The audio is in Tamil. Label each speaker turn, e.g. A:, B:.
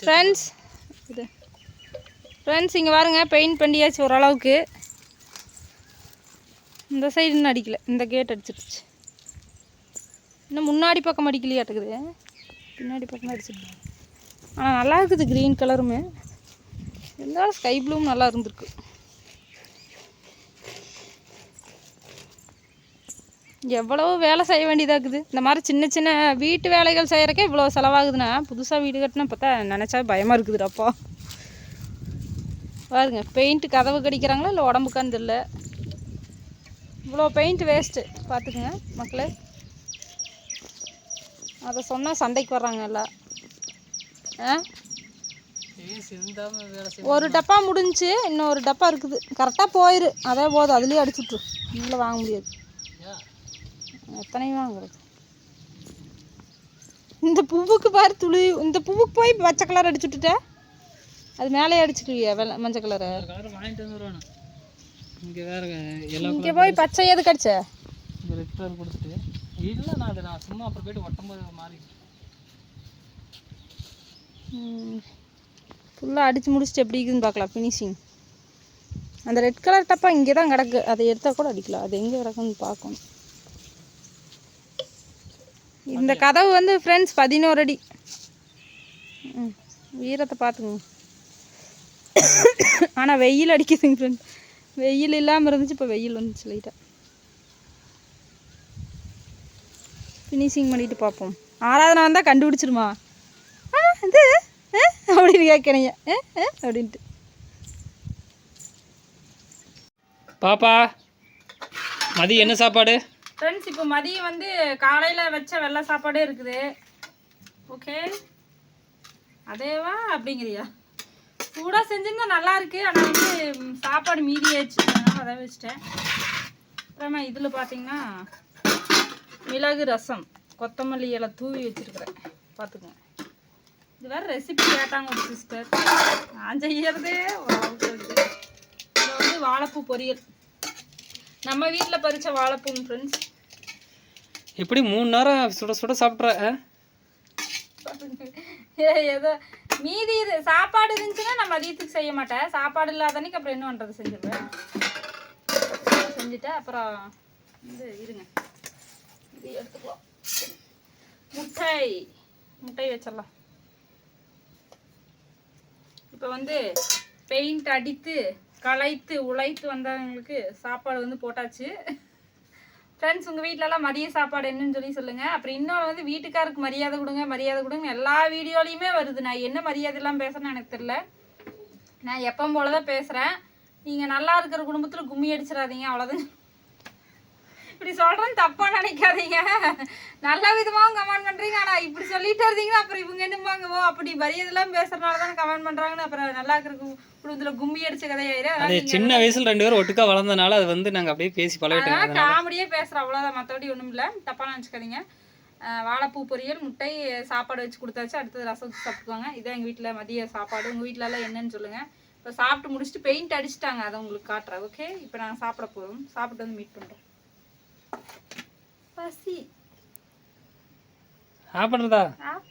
A: ஃப்ரெண்ட்ஸ் இது. ஃப்ரெண்ட்ஸ் இங்கே பாருங்க பெயிண்ட் பண்ணியாச்சு ஓரளவுக்கு. இந்த சைடு இன்னும் அடிக்கல. இந்த கேட் அடிச்சிருச்சு. இன்னும் முன்னாடி பக்கம் அடிக்கலையாட்டுக்குது. பின்னாடி பக்கம் அடிச்சிருக்கு. ஆனால் நல்லா இருக்குது க்ரீன் கலருமே இருந்தாலும் ஸ்கை ப்ளூவும் நல்லா இருந்திருக்கு. எவ்வளவு வேலை செய்ய வேண்டியதாக இருக்குது இந்த மாதிரி சின்ன சின்ன வீட்டு வேலைகள் செய்கிறக்கே இவ்வளோ செலவாகுதுன்னா புதுசாக வீடு கட்டினா பார்த்தா நினச்சா பயமாக இருக்குதுடாப்பா பாருங்க பெயிண்ட் கதவு கடிக்கிறாங்களா இல்லை உடம்புக்கான்னு தெரியல இவ்வளோ பெயிண்ட் வேஸ்ட்டு பார்த்துக்குங்க மக்களே. அதை சொன்னால் சண்டைக்கு வர்றாங்க எல்லாம். ஆ? ஒரு டப்பா முடிஞ்சுச்சு இன்னும் ஒரு டப்பா இருக்குது. கரெக்டாக போயிரு. அதே போதும் அதுலேயே அடிச்சுட்ரு நீங்கள வாங்க முடியாது. எத்தனையும் வாங்குறது? இந்த பூவுக்கு பாரு துளி இந்த பூவுக்கு போய் பச்சை கலர் அடிச்சு விட்டுட்ட. அது மேலே அடிச்சுக்கலையா வெள்ளை மஞ்சள் கலரு
B: இங்கே வேற
A: இங்கே போய் பச்சை
B: இங்கே ரெட் கலர் கொடுத்துட்டு. இல்லை நான் அதை நான் சும்மா அப்புறம் போயிட்டு ஒட்டும்போது மாறி.
A: ஃபுல்லாக அடித்து முடிச்சுட்டு எப்படி இருக்குதுன்னு பார்க்கலாம் ஃபினிஷிங் அந்த ரெட் கலர் டப்பா இங்கே தான் கிடக்கு. அதை எடுத்தால் கூட அடிக்கலாம். அது எங்கே கிடக்குன்னு பார்க்கணும். இந்த கதவு வந்து ஃப்ரெண்ட்ஸ் பதினோரு அடி. ம், வீரத்தை பார்த்துங்க ஆனால் வெயில் அடிக்குதுங்க ஃப்ரெண்ட் வெயில் இல்லாமல் இருந்துச்சு இப்போ வெயில் வந்துச்சு லைட்டாக ஃபினிஷிங் பண்ணிட்டு பார்ப்போம். ஆராதனை வந்தால் கண்டுபிடிச்சிருமா? ஆ இது அப்படின்னு கேட்கறீங்க. அப்படின்ட்டு.
B: பாப்பா மதியம் என்ன சாப்பாடு?
A: ஃப்ரெண்ட்ஸ் இப்போ மதியம் வந்து காலையில் வச்ச வெள்ளை சாப்பாடே இருக்குது. ஓகே அதேவா? அப்படிங்கிறியா? சூடாக செஞ்சிருந்தா நல்லாயிருக்கு ஆனால் வந்து சாப்பாடு மீதி ஆயிடுச்சு. அதை வச்சிட்டேன். அப்புறமா இதில் பார்த்தீங்கன்னா மிளகு ரசம் கொத்தமல்லி இலை தூவி வச்சுருக்குறேன். பார்த்துக்கோங்க இது வேறு ரெசிபி கேட்டாங்க ஒரு சிஸ்டர் நான் செய்யறதே இதில் வந்து வாழைப்பூ பொரியல். நம்ம வீட்டில் பறித்த வாழைப்பூங்க ஃப்ரெண்ட்ஸ்
B: எப்படி மூணு நேரம் சுட சுட சாப்பிட்ற?
A: ஏதோ மீதி இது சாப்பாடு இருந்துச்சுன்னா நான் மதியத்துக்கு செய்ய மாட்டேன். சாப்பாடு இல்லாத அன்னைக்கு அப்புறம் என்ன பண்ணுறது செஞ்சிருவேன் செஞ்சுட்டு அப்புறம் இது இருங்க. இது எடுத்துக்கலாம் முட்டை. முட்டை வச்சிடலாம். இப்போ வந்து பெயிண்ட் அடித்து களைத்து உழைத்து வந்தவங்களுக்கு சாப்பாடு வந்து போட்டாச்சு. ஃப்ரெண்ட்ஸ் உங்கள் வீட்டிலலாம் மதிய சாப்பாடு என்னன்னு சொல்லி சொல்லுங்கள் அப்புறம் இன்னொன்று வந்து வீட்டுக்காருக்கு மரியாதை கொடுங்க மரியாதை கொடுங்க. எல்லா வீடியோலையுமே வருது. நான் என்ன மரியாதைலாம் பேசுகிறேன்னு எனக்கு தெரில நான் எப்போ போல தான் பேசுகிறேன் நீங்கள் நல்லா இருக்கிற குடும்பத்தில் கும்மி அடிச்சிடாதீங்க அவ்வளோதான் இப்படி சொல்கிறேன்னு தப்பாக நினைக்காதீங்க. நல்ல விதமாகவும் கமெண்ட் பண்ணுறீங்க ஆனால் இப்படி சொல்லிட்டு இருந்தீங்கன்னா அப்புறம் இவங்க என்னம்பாங்க ஓ அப்படி மரியாதைலாம் பேசுறதுனால தானே கமெண்ட் பண்ணுறாங்கன்னு அப்புறம் நல்லா இருக்கிற கு- குடும்பத்தில் கும்மி அடிச்ச கதையாயிரும்
B: அது சின்ன வயசுல ரெண்டு பேரும் ஒட்டுக்கா வளர்ந்தனால அது வந்து நாங்கள் அப்படியே பேசி பழகிட்டோம்.
A: காமெடியே பேசுகிறேன் அவ்வளோதான் மற்றபடி ஒன்றும் இல்லை. தப்பாக நினச்சிக்காதீங்க. வாழைப்பூ பொரியல் முட்டை சாப்பாடு வச்சு கொடுத்தாச்சு. அடுத்தது ரசம் வச்சு சாப்பிட்டுக்குவாங்க இதான் எங்கள் வீட்டில் மதிய சாப்பாடு. உங்கள் வீட்டிலலாம் என்னன்னு சொல்லுங்கள் இப்போ சாப்பிட்டு முடிச்சுட்டு பெயிண்ட் அடிச்சிட்டாங்க. அதை உங்களுக்கு காட்டுறேன். ஓகே இப்போ நாங்கள் சாப்பிட போகிறோம் சாப்பிட்டு வந்து மீட் பண்ணுறோம் பசி. ஆஃப்